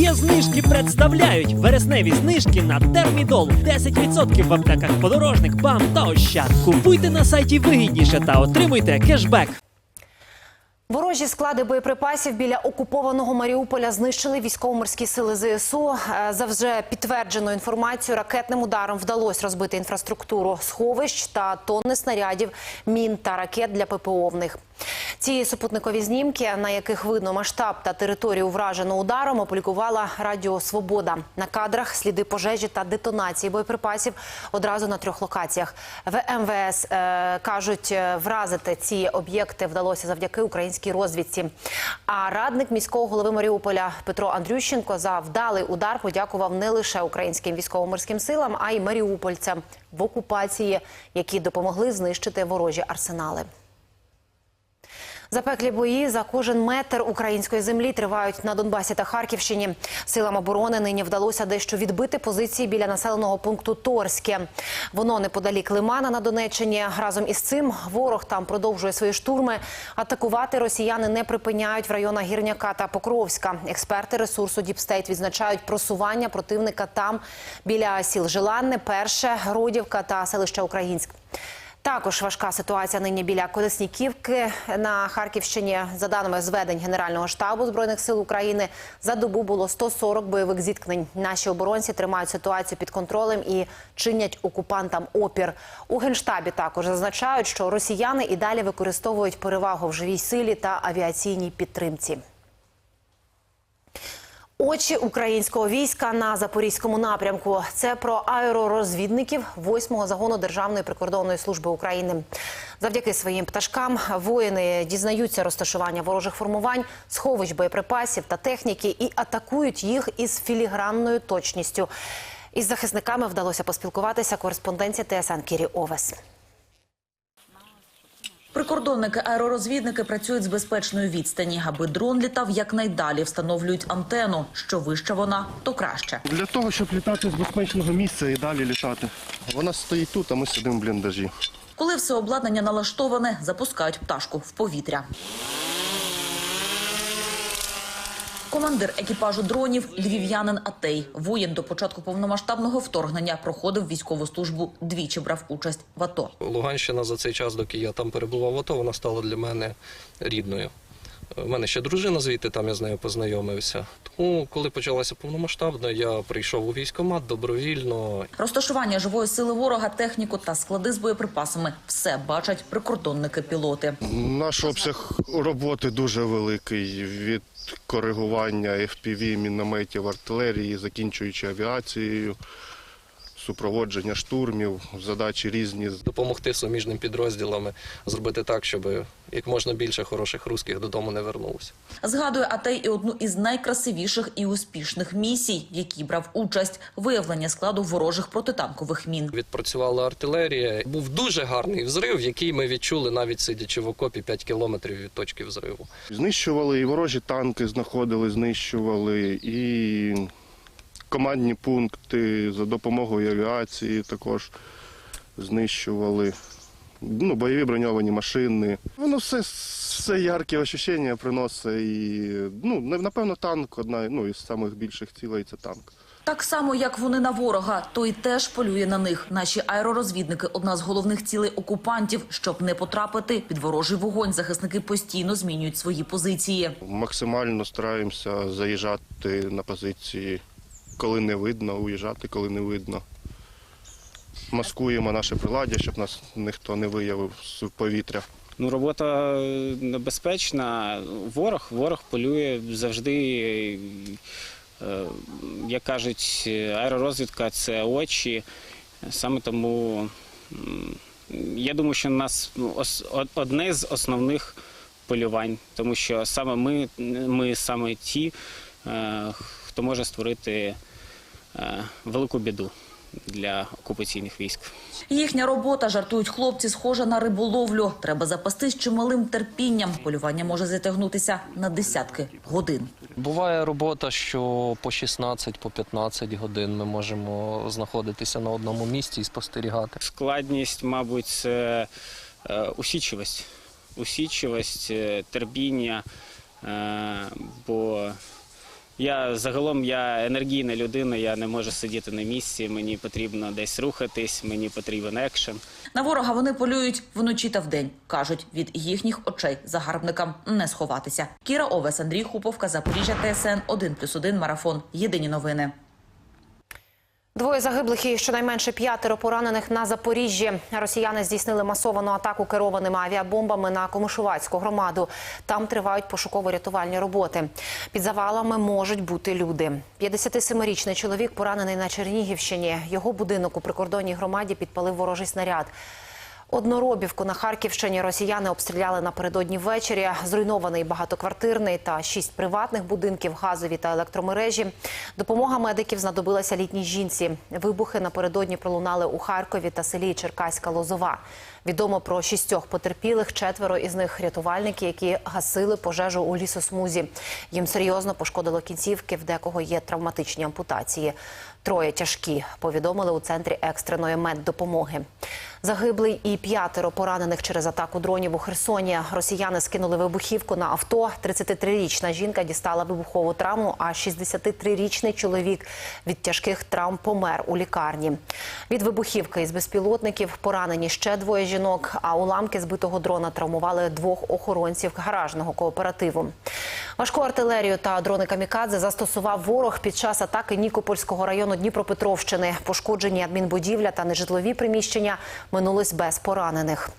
Є знижки представляють вересневі знижки на термідол. 10% в аптеках подорожник, бам та ощад. Купуйте на сайті вигідніше та отримуйте кешбек. Ворожі склади боєприпасів біля окупованого Маріуполя знищили військово-морські сили ЗСУ. Е, За вже підтвердженою інформацією, ракетним ударом вдалося розбити інфраструктуру сховищ та тонни снарядів, мін та ракет для ППО в них. Ці супутникові знімки, на яких видно масштаб та територію вражену ударом, опублікувала Радіо Свобода. На кадрах сліди пожежі та детонації боєприпасів одразу на трьох локаціях. В МВС е, кажуть, е, вразити ці об'єкти вдалося завдяки українській розвідці. А радник міського голови Маріуполя Петро Андрющенко за вдалий удар подякував не лише українським військово-морським силам, а й маріупольцям в окупації, які допомогли знищити ворожі арсенали. Запеклі бої за кожен метр української землі тривають на Донбасі та Харківщині. Силам оборони нині вдалося дещо відбити позиції біля населеного пункту Торське. Воно неподалік Лимана на Донеччині. Разом із цим ворог там продовжує свої штурми. Атакувати росіяни не припиняють в районах Гірняка та Покровська. Експерти ресурсу Діпстейт відзначають просування противника там біля сіл Желанне, Перше, Родівка та селища Українськ. Також важка ситуація нині біля Колесніківки на Харківщині. За даними зведень Генерального штабу збройних сил України, за добу було 140 бойових зіткнень. Наші оборонці тримають ситуацію під контролем і чинять окупантам опір. У генштабі також зазначають, що росіяни і далі використовують перевагу в живій силі та авіаційній підтримці. Очі українського війська на запорізькому напрямку. Це про аеророзвідників 8-го загону Державної прикордонної служби України. Завдяки своїм пташкам воїни дізнаються розташування ворожих формувань, сховищ боєприпасів та техніки і атакують їх із філігранною точністю. Із захисниками вдалося поспілкуватися кореспонденція ТСН Кірі Овес. Прикордонники аеророзвідники працюють з безпечної відстані, аби дрон літав якнайдалі. Встановлюють антенну. Що вища вона, то краще. Для того, щоб літати з безпечного місця і далі літати. Вона стоїть тут, а ми сидимо в бліндажі. Коли все обладнання налаштоване, запускають пташку в повітря. Командир екіпажу дронів львів'янин Атей. Воїн до початку повномасштабного вторгнення проходив військову службу. Двічі брав участь в АТО. Луганщина за цей час, доки я там перебував в АТО, вона стала для мене рідною. У мене ще дружина звідти, там я з нею познайомився. Тому, коли почалася повномасштабна, я прийшов у військкомат добровільно. Розташування живої сили ворога, техніку та склади з боєприпасами все бачать прикордонники-пілоти. Наш обсяг роботи дуже великий від коригування FPV, мінометів, артилерії, закінчуючи авіацією, супроводження штурмів, задачі різні. Допомогти суміжним підрозділам зробити так, щоб як можна більше хороших русських додому не вернулося. Згадує Атей і одну із найкрасивіших і успішних місій, в якій брав участь виявлення складу ворожих протитанкових мін. Відпрацювала артилерія. Був дуже гарний взрив, який ми відчули навіть сидячи в окопі 5 кілометрів від точки взриву. Знищували і ворожі танки, знаходили, знищували, і командні пункти за допомогою авіації також знищували. Ну, бойові броньовані машини. Воно все, все яркі ощущення приносить. І, ну, напевно, танк одна ну, із самих більших цілей це танк. Так само, як вони на ворога, той теж полює на них. Наші аеророзвідники одна з головних цілей окупантів. Щоб не потрапити під ворожий вогонь, захисники постійно змінюють свої позиції. Максимально стараємося заїжджати на позиції, коли не видно, уїжджати, коли не видно. Маскуємо наше приладдя, щоб нас ніхто не виявив з повітря. Ну, робота небезпечна. Ворог, ворог полює завжди. е, Як кажуть, аеророзвідка це очі. Саме тому я думаю, що нас ну, одне з основних полювань, тому що саме ми, ми саме ті, е, хто може створити е, велику біду для окупаційних військ. Їхня робота, жартують хлопці, схожа на риболовлю. Треба запастись чималим терпінням. Полювання може затягнутися на десятки годин. Буває робота, що по 16, по 15 годин ми можемо знаходитися на одному місці і спостерігати. Складність, мабуть, це е, усічливість. Усічливість, е, терпіння, е, бо Я загалом я енергійна людина, я не можу сидіти на місці. Мені потрібно десь рухатись, мені потрібен екшен. На ворога вони полюють вночі та вдень. Кажуть, від їхніх очей загарбникам не сховатися. Кіра Овес, Андрій Хуповка, Запоріжжя, ТСН 1+,1 Марафон. Єдині новини. Двоє загиблих і щонайменше п'ятеро поранених на Запоріжжі. Росіяни здійснили масовану атаку керованими авіабомбами на Комишувацьку громаду. Там тривають пошуково-рятувальні роботи. Під завалами можуть бути люди. 57-річний чоловік поранений на Чернігівщині. Його будинок у прикордонній громаді підпалив ворожий снаряд. Одноробівку на Харківщині росіяни обстріляли напередодні ввечері. Зруйнований багатоквартирний та шість приватних будинків, газові та електромережі. Допомога медиків знадобилася літній жінці. Вибухи напередодні пролунали у Харкові та селі Черкаська Лозова. Відомо про шістьох потерпілих, четверо із них рятувальники, які гасили пожежу у лісосмузі. Їм серйозно пошкодило кінцівки, в декого є травматичні ампутації. Троє тяжкі, повідомили у центрі екстреної меддопомоги. Загиблий і п'ятеро поранених через атаку дронів у Херсоні. Росіяни скинули вибухівку на авто. 33-річна жінка дістала вибухову травму, а 63-річний чоловік від тяжких травм помер у лікарні. Від вибухівки із безпілотників поранені ще двоє жінок, а уламки збитого дрона травмували двох охоронців гаражного кооперативу. Важку артилерію та дрони камікадзе застосував ворог під час атаки Нікопольського району Дніпропетровщини. Пошкоджені адмінбудівля та нежитлові приміщення минулись без поранених.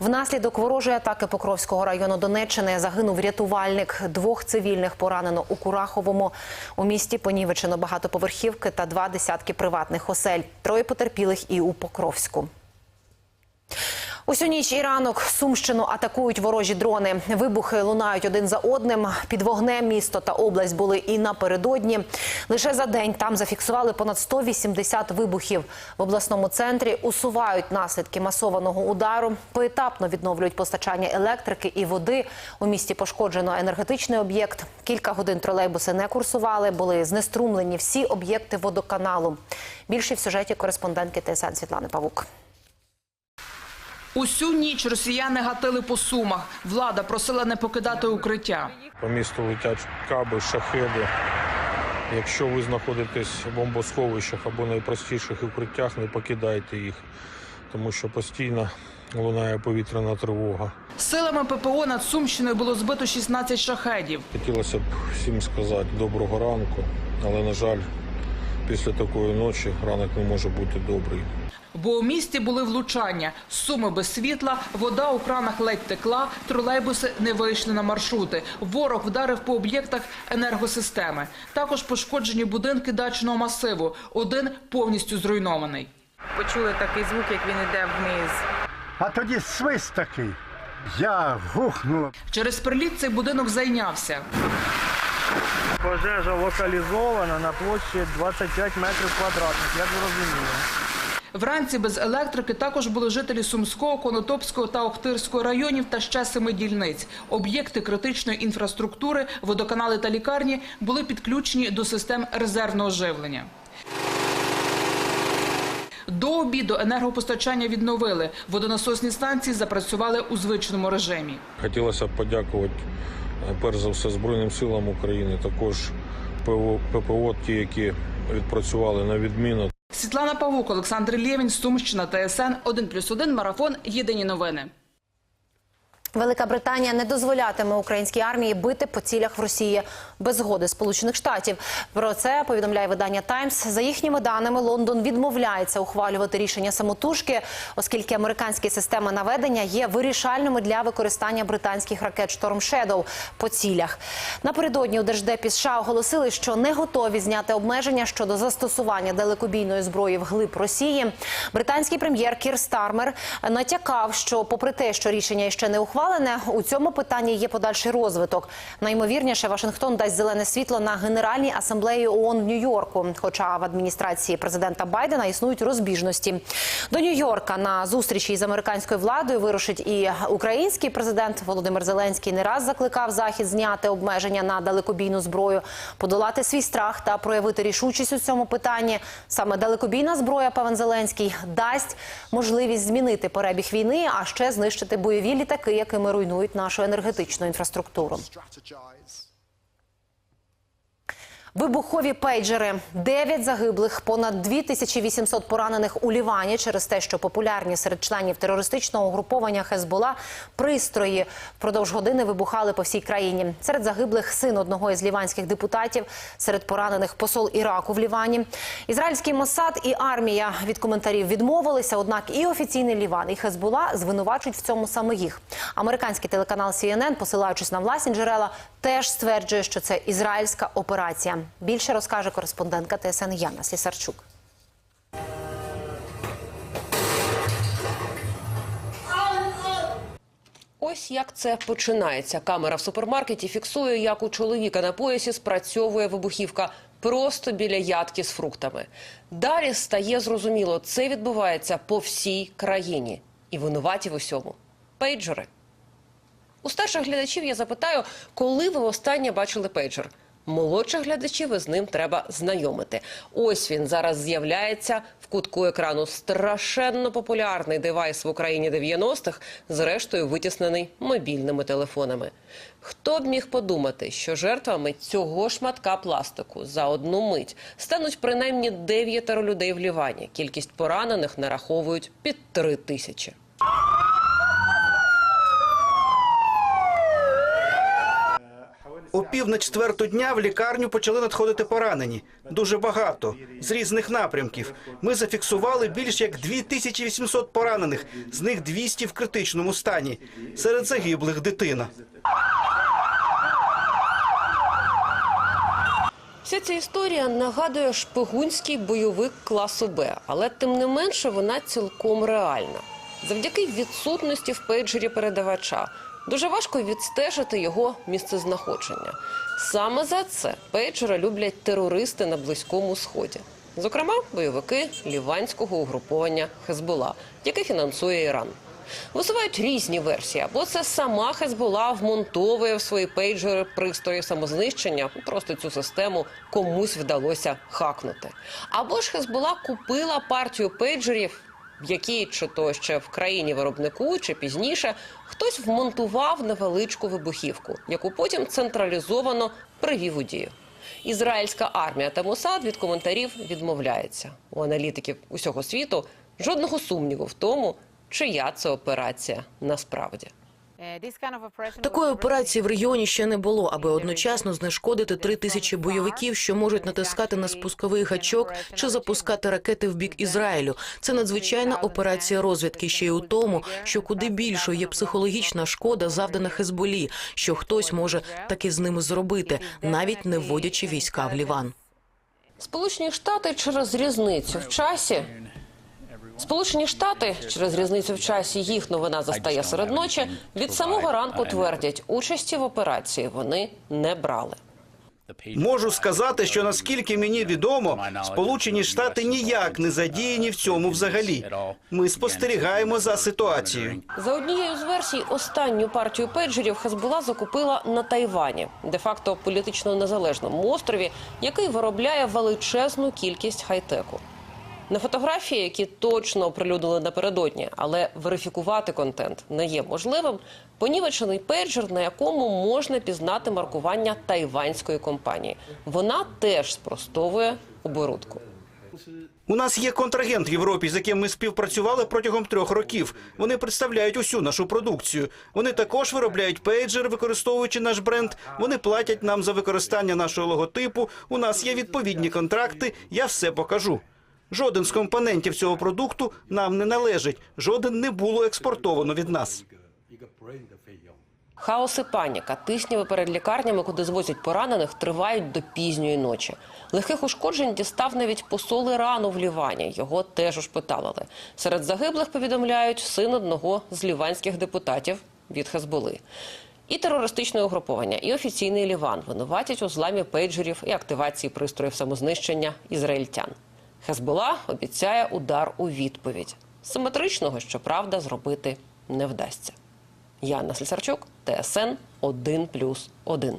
Внаслідок ворожої атаки Покровського району Донеччини загинув рятувальник. Двох цивільних поранено у Кураховому. У місті понівечено багатоповерхівки та два десятки приватних осель. Троє потерпілих і у Покровську. Усю ніч і ранок Сумщину атакують ворожі дрони. Вибухи лунають один за одним. Під вогнем місто та область були і напередодні. Лише за день там зафіксували понад 180 вибухів. В обласному центрі усувають наслідки масованого удару. Поетапно відновлюють постачання електрики і води. У місті пошкоджено енергетичний об'єкт. Кілька годин тролейбуси не курсували. Були знеструмлені всі об'єкти водоканалу. Більше в сюжеті кореспондентки ТСН Світлани Павук. Усю ніч росіяни гатили по сумах. Влада просила не покидати укриття. По місту летять каби, шахеди. Якщо ви знаходитесь в бомбосховищах або найпростіших укриттях, не покидайте їх, тому що постійно лунає повітряна тривога. Силами ППО над Сумщиною було збито 16 шахедів. Хотілося б всім сказати доброго ранку, але, на жаль, після такої ночі ранок не може бути добрий. Бо у місті були влучання, суми без світла, вода у кранах ледь текла, тролейбуси не вийшли на маршрути. Ворог вдарив по об'єктах енергосистеми. Також пошкоджені будинки дачного масиву. Один повністю зруйнований. почули такий звук, як він іде вниз. А тоді свист такий. Я гухнула. Через приліт цей будинок зайнявся. Пожежа локалізована на площі 25 метрів квадратних, як зрозуміло. Вранці без електрики також були жителі Сумського, Конотопського та Охтирського районів та ще семи дільниць. Об'єкти критичної інфраструктури, водоканали та лікарні були підключені до систем резервного живлення. До обіду енергопостачання відновили. Водонасосні станції запрацювали у звичному режимі. Хотілося б подякувати перш за все Збройним силам України, також ППО, ті, які відпрацювали на відміну. Світлана Павук, Олександр Лєвін, Сумщина, ТСН 1+,1 Марафон. Єдині новини. Велика Британія не дозволятиме українській армії бити по цілях в Росії без згоди Сполучених Штатів. Про це повідомляє видання Таймс. За їхніми даними, Лондон відмовляється ухвалювати рішення самотужки, оскільки американські системи наведення є вирішальними для використання британських ракет Storm Shadow по цілях. Напередодні у держдепі США оголосили, що не готові зняти обмеження щодо застосування далекобійної зброї вглиб Росії. Британський прем'єр Кір Стармер натякав, що, попри те, що рішення ще не ухвалене, у цьому питанні є подальший розвиток. Наймовірніше, Вашингтон дасть зелене світло на Генеральній асамблеї ООН в Нью-Йорку. Хоча в адміністрації президента Байдена існують розбіжності. До Нью-Йорка на зустрічі із американською владою вирушить і український президент Володимир Зеленський. Не раз закликав захід зняти обмеження на далекобійну зброю, подолати свій страх та проявити рішучість у цьому питанні. Саме далекобійна зброя, певен Зеленський, дасть можливість змінити перебіг війни, а ще знищити бойові літаки, якими руйнують нашу енергетичну інфраструктуру. Вибухові пейджери, 9 загиблих, понад 2800 поранених у Лівані через те, що популярні серед членів терористичного угруповання Хезбола пристрої впродовж години вибухали по всій країні. Серед загиблих син одного із ліванських депутатів, серед поранених посол Іраку в Лівані. Ізраїльський Моссад і армія від коментарів відмовилися. Однак і офіційний Ліван, і Хезбола звинувачують в цьому саме їх. Американський телеканал CNN, посилаючись на власні джерела, теж стверджує, що це ізраїльська операція. Більше розкаже кореспондентка ТСН Яна Слісарчук. Ось як це починається. Камера в супермаркеті фіксує, як у чоловіка на поясі спрацьовує вибухівка просто біля ядки з фруктами. Далі стає зрозуміло, це відбувається по всій країні. І винуваті в усьому пейджери. У старших глядачів я запитаю, коли ви востаннє бачили пейджер. Молодших глядачів із ним треба знайомити. Ось він зараз з'являється в кутку екрану. Страшенно популярний девайс в Україні 90-х, зрештою витіснений мобільними телефонами. Хто б міг подумати, що жертвами цього шматка пластику за одну мить стануть принаймні дев'ятеро людей в Лівані. Кількість поранених нараховують під три тисячі. О пів на четверту дня в лікарню почали надходити поранені. Дуже багато з різних напрямків. Ми зафіксували більш як 2800 поранених, з них 200 в критичному стані. Серед загиблих дитина. Вся ця історія нагадує шпигунський бойовик класу Б, але тим не менше вона цілком реальна. Завдяки відсутності в пейджері передавача дуже важко відстежити його місцезнаходження. Саме за це пейджера люблять терористи на Близькому Сході. Зокрема, бойовики ліванського угруповання Хезбола, яке фінансує Іран. Висувають різні версії, або це сама Хезбола вмонтовує в свої пейджери пристрої самознищення. Просто цю систему комусь вдалося хакнути. Або ж Хезбола купила партію пейджерів, в якій чи то ще в країні виробнику, чи пізніше хтось вмонтував невеличку вибухівку, яку потім централізовано привів у дію. Ізраїльська армія та Мосад від коментарів відмовляється. У аналітиків усього світу жодного сумніву в тому, чия це операція насправді. Такої операції в регіоні ще не було, аби одночасно знешкодити три тисячі бойовиків, що можуть натискати на спусковий гачок чи запускати ракети в бік Ізраїлю. Це надзвичайна операція розвідки. Ще й у тому, що куди більшою є психологічна шкода, завдана Хезболі, що хтось може таки з ними зробити, навіть не вводячи війська в Ліван. Сполучені Штати через різницю в часі. Сполучені Штати через різницю в часі їх новина застає серед ночі. Від самого ранку твердять, участі в операції вони не брали. Можу сказати, що наскільки мені відомо, Сполучені Штати ніяк не задіяні в цьому взагалі. Ми спостерігаємо за ситуацією. За однією з версій, останню партію пейджерів Хезбола закупила на Тайвані, де-факто політично незалежному острові, який виробляє величезну кількість хай-теку. На фотографії, які точно оприлюднили напередодні, але верифікувати контент не є можливим. Понівечений пейджер, на якому можна пізнати маркування тайванської компанії. Вона теж спростовує оборудку. У нас є контрагент в Європі, з яким ми співпрацювали протягом трьох років. Вони представляють усю нашу продукцію. Вони також виробляють пейджер, використовуючи наш бренд. Вони платять нам за використання нашого логотипу. У нас є відповідні контракти. Я все покажу. Жоден з компонентів цього продукту нам не належить. Жоден не було експортовано від нас. Хаос і паніка, тисняви перед лікарнями, куди звозять поранених, тривають до пізньої ночі. Легких ушкоджень дістав навіть посол Ірану в Лівані. Його теж ушпиталили. Серед загиблих повідомляють син одного з ліванських депутатів від Хезболи. І терористичне угруповання, і офіційний Ліван винуватять у зламі пейджерів і активації пристроїв самознищення ізраїльтян. Хезбола обіцяє удар у відповідь. Симетричного, щоправда, зробити не вдасться. Яна Слісарчук, ТСН 1+,1.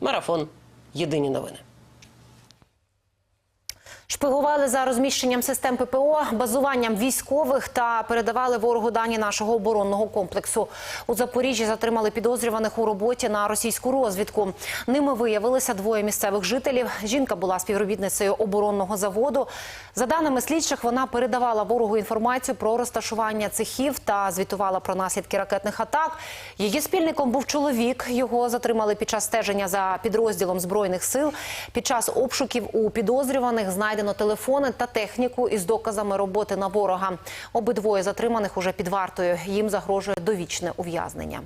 Марафон. Єдині новини. Шпигували за розміщенням систем ППО, базуванням військових та передавали ворогу дані нашого оборонного комплексу. У Запоріжжі затримали підозрюваних у роботі на російську розвідку. Ними виявилися двоє місцевих жителів. Жінка була співробітницею оборонного заводу. За даними слідчих, вона передавала ворогу інформацію про розташування цехів та звітувала про наслідки ракетних атак. Її спільником був чоловік. Його затримали під час стеження за підрозділом збройних сил. Під час обшуків у підозрюваних знайдено телефони та техніку із доказами роботи на ворога. Обидвоє затриманих уже під вартою. Їм загрожує довічне ув'язнення.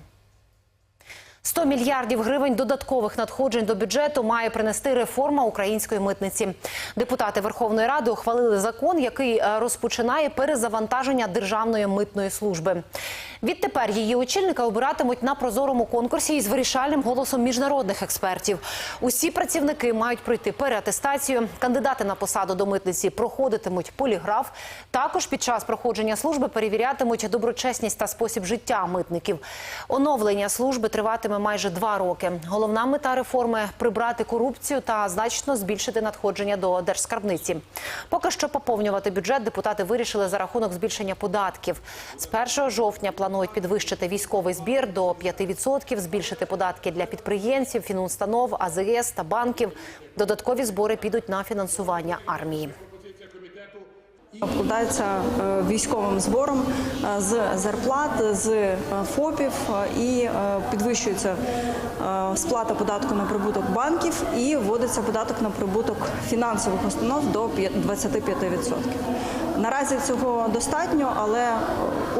100 мільярдів гривень додаткових надходжень до бюджету має принести реформа української митниці. Депутати Верховної Ради ухвалили закон, який е, розпочинає перезавантаження державної митної служби. Відтепер її очільника обиратимуть на прозорому конкурсі із вирішальним голосом міжнародних експертів. Усі працівники мають пройти переатестацію. Кандидати на посаду до митниці проходитимуть поліграф. Також під час проходження служби перевірятимуть доброчесність та спосіб життя митників. Оновлення служби триватиме майже два роки. Головна мета реформи прибрати корупцію та значно збільшити надходження до держскарбниці. Поки що поповнювати бюджет депутати вирішили за рахунок збільшення податків. З 1 жовтня планують підвищити військовий збір до 5%, збільшити податки для підприємців, фінустанов, АЗС та банків. Додаткові збори підуть на фінансування армії. Обкладається е, військовим збором е, з зарплат, з е, ФОПів і підвищується сплата податку на прибуток банків і вводиться податок на прибуток фінансових установ до п'я- 25%. Наразі цього достатньо, але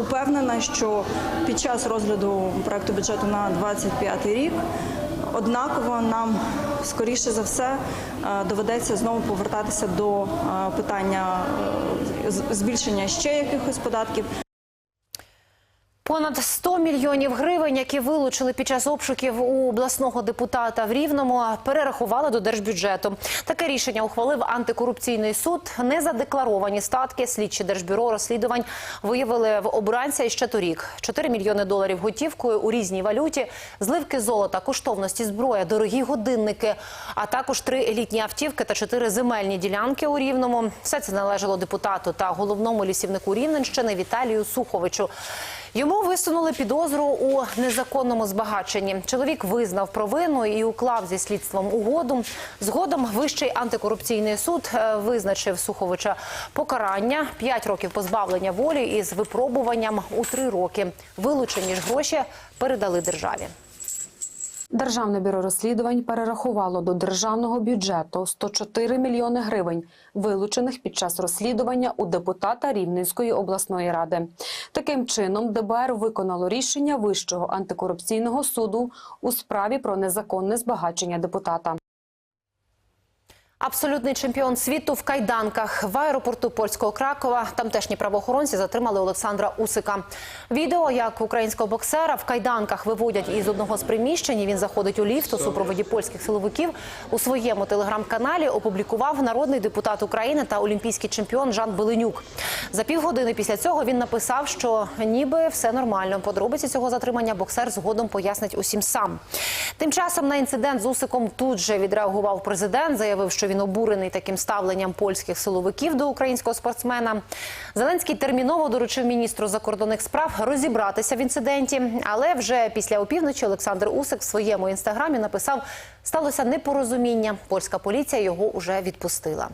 упевнена, що під час розгляду проекту бюджету на 25 рік Однаково нам скоріше за все е, доведеться знову повертатися до е, питання е, збільшення ще якихось податків. Понад 100 мільйонів гривень, які вилучили під час обшуків у обласного депутата в Рівному, перерахували до держбюджету. Таке рішення ухвалив антикорупційний суд. Незадекларовані статки слідчі держбюро розслідувань виявили в обранця іще торік. 4 мільйони доларів готівкою у різній валюті, зливки золота, коштовності зброя, дорогі годинники, а також три елітні автівки та чотири земельні ділянки у Рівному. Все це належало депутату та головному лісівнику Рівненщини Віталію Суховичу. Йому висунули підозру у незаконному збагаченні. Чоловік визнав провину і уклав зі слідством угоду. Згодом вищий антикорупційний суд е, визначив Суховича покарання 5 років позбавлення волі із випробуванням у 3 роки. Вилучені ж гроші передали державі. Державне бюро розслідувань перерахувало до державного бюджету 104 мільйони гривень, вилучених під час розслідування у депутата Рівненської обласної ради. Таким чином, ДБР виконало рішення Вищого антикорупційного суду у справі про незаконне збагачення депутата. Абсолютний чемпіон світу в кайданках в аеропорту польського Кракова. Тамтешні правоохоронці затримали Олександра Усика. Відео, як українського боксера в кайданках виводять із одного з приміщень. і Він заходить у ліфт у супроводі польських силовиків. У своєму телеграм-каналі опублікував народний депутат України та олімпійський чемпіон Жан Беленюк. За півгодини після цього він написав, що ніби все нормально. Подробиці цього затримання боксер згодом пояснить усім сам. Тим часом на інцидент з Усиком тут же відреагував президент, заявив, що він обурений таким ставленням польських силовиків до українського спортсмена. Зеленський терміново доручив міністру закордонних справ розібратися в інциденті. Але вже після опівночі Олександр Усик в своєму інстаграмі написав: сталося непорозуміння. Польська поліція його уже відпустила.